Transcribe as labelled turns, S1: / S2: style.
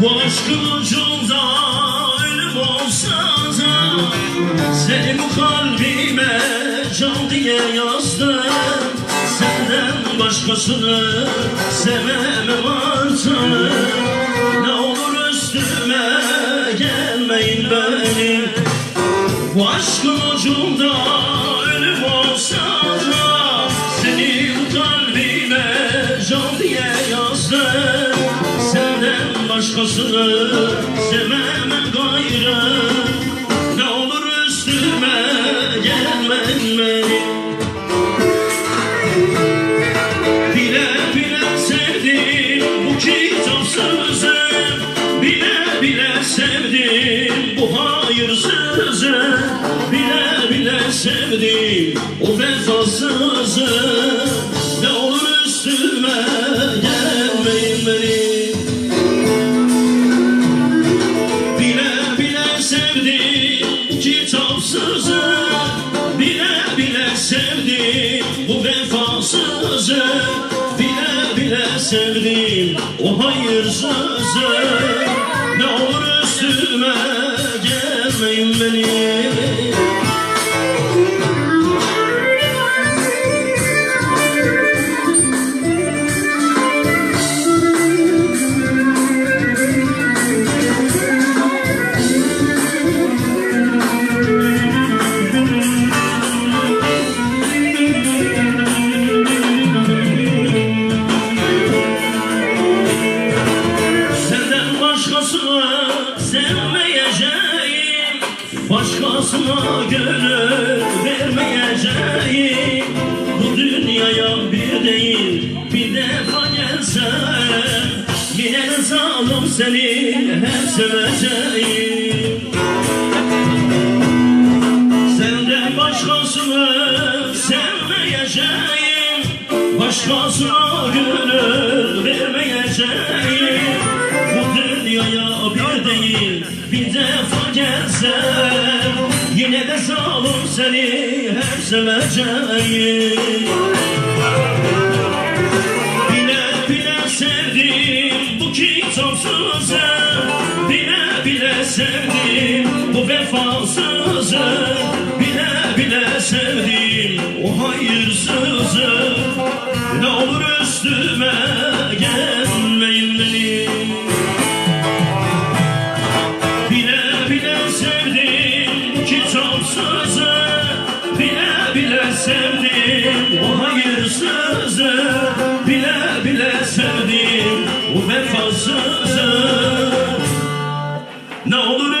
S1: Bu aşkın ucunda ölüm olsa da Seni bu kalbime can diye yazdım. Senden başkasını sevemem artık. Ne olur üstüme gelmeyin benim. Bu aşkın ucunda başkasını sevemem gayrı. Ne olur üstüme gelmeyin benim Bile bile sevdim bu kitapsızı Bile bile sevdim bu hayırsızı Bile bile sevdim o vefasızı sevdim bu vefasızı. Bile bile sevdim o hayırsızı başkasını sevmeyeceğim. Başkasına gönül vermeyeceğim. Bu dünyaya bir değil bir defa gelsem Yine zalim seni hep seveceğim. Senden başkasını sevmeyeceğim. Başkasına gönül vermeyeceğim değil bir defa gelsem Yine de zalim seni hep seveceğim. Bile bile sevdim bu kitapsızı Bile bile sevdim bu vefasızı Bile bile sevdim o hayırsızı Ne olur üstüme gelmeyin sevdim bu kitapsızı Bile bile sevdim. O hayırsızı Bile bile sevdim. O vefasızı. Ne olur